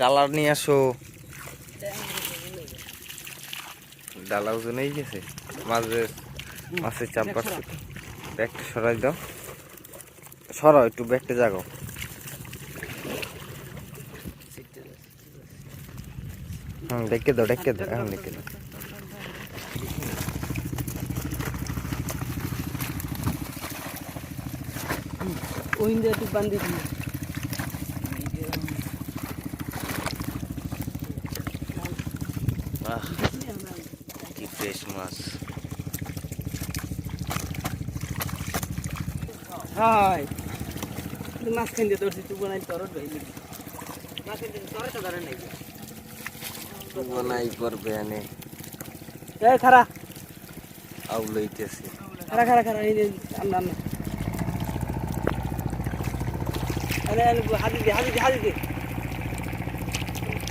ডালার নিয়ে আসো। ডালা ওজনেই গেছে। মাঝে মাছের চাপ পাচ্ছে ব্যাগটা সরাই দাও। সরাও একটু ব্যাগটা জাগাও। হুম ডেকে দাও ডেকে দাও এখন ডেকে দাও। ওই দিয়ে একটু বান্ধি আহ কি ফ্রেশ মাছ হাই তুই মাছ খাই দিয়ে ধরছি তুই বানাই তরত ভাই মাছ খাই দিয়ে তরত ধরে নাই বানাই করবে এনে। এ খারা আউলাইতেছে। খারা খারা খারা এই আমরা আরে আরে হাজি দে হাজি দে হাজি দে।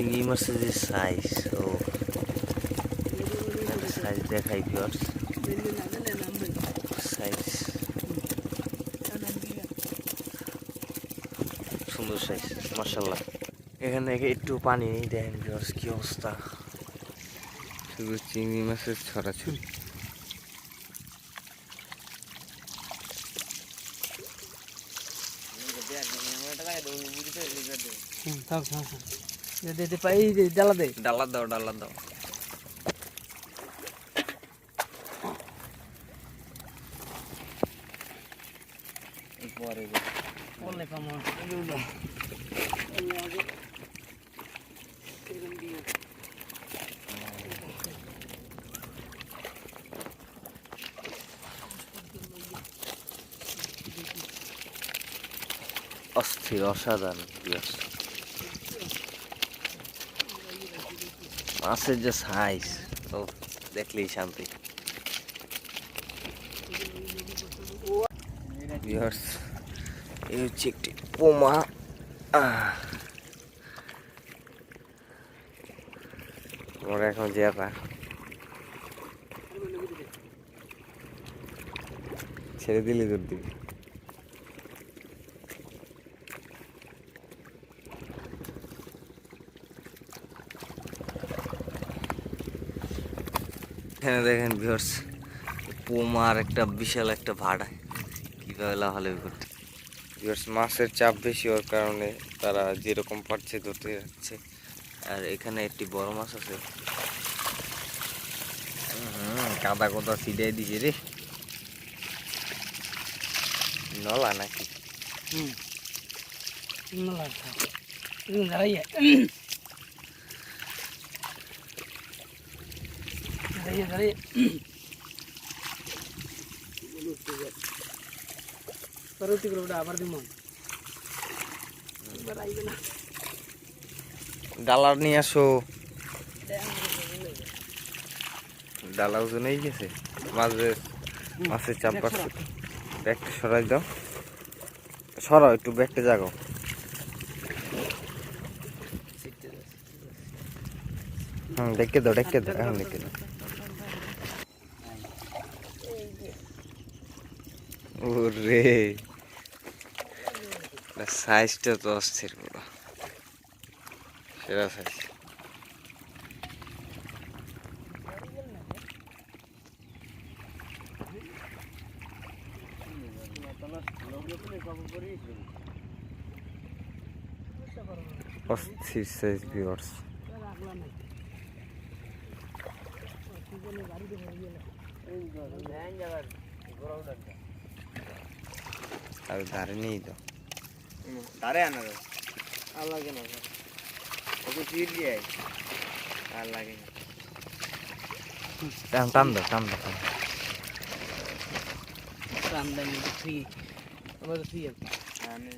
চিংড়ি মাছের যে সাইজ ও সাইজ দেখাই পিওর সাইজ সুন্দর সাইজ মার্শাল্লাহ এখানে একটু পানি নেই দেখেন পিওর কি অবস্থা। শুধু চিংড়ি মাছের ছড়াছড়ি থাক থাক থাক। দে দে দে পাই দে জ্বালা দে। ডালা দাও ডালা দাও। পরে বললে কামো অস্থির অসাধারণ মাছের যে সাইজ ও দেখলেই শান্তি। এই হচ্ছে একটি পোমা। আহ। ওরা এখন জেরা ছেড়ে দিলে দুধ দিবি এখানে দেখেন ভিউয়ার্স পোমার একটা বিশাল একটা ভাড়া। কীভাবে লাভালাভি করতে ভিউয়ার্স মাছের চাপ বেশি হওয়ার কারণে তারা যেরকম পারছে ধরতে যাচ্ছে। আর এখানে একটি বড় মাছ আছে। কাদা কোদা ছিটাই দিছে রে। নলা নাকি? হুম না লাগা তুমি দাঁড়াইয়া দাঁড়িয়ে দাঁড়িয়ে। পরবর্তী করে আবার দিব এবার আইবে না। ডালার নিয়ে আসো। ডালা ওজনেই গেছে। মাঝে মাছের চাপ পাচ্ছে ব্যাগটা সরাই দাও। সরাও একটু ব্যাগটা জাগাও। হুম ডেকে দাও ডেকে দাও এখন ডেকে দাও। ওরে সাইজটা তো অস্থির পুরো সেরা সাইজ অস্থির সাইজ ভিউয়ার্স আর ধারে নেই তো। ধারে আনা তো আর লাগে না ওকে ফির দিয়ে আর লাগে না। টান টান দাও টান দাও টান দাও। রামদানি ফ্রি আমার ফ্রি আমি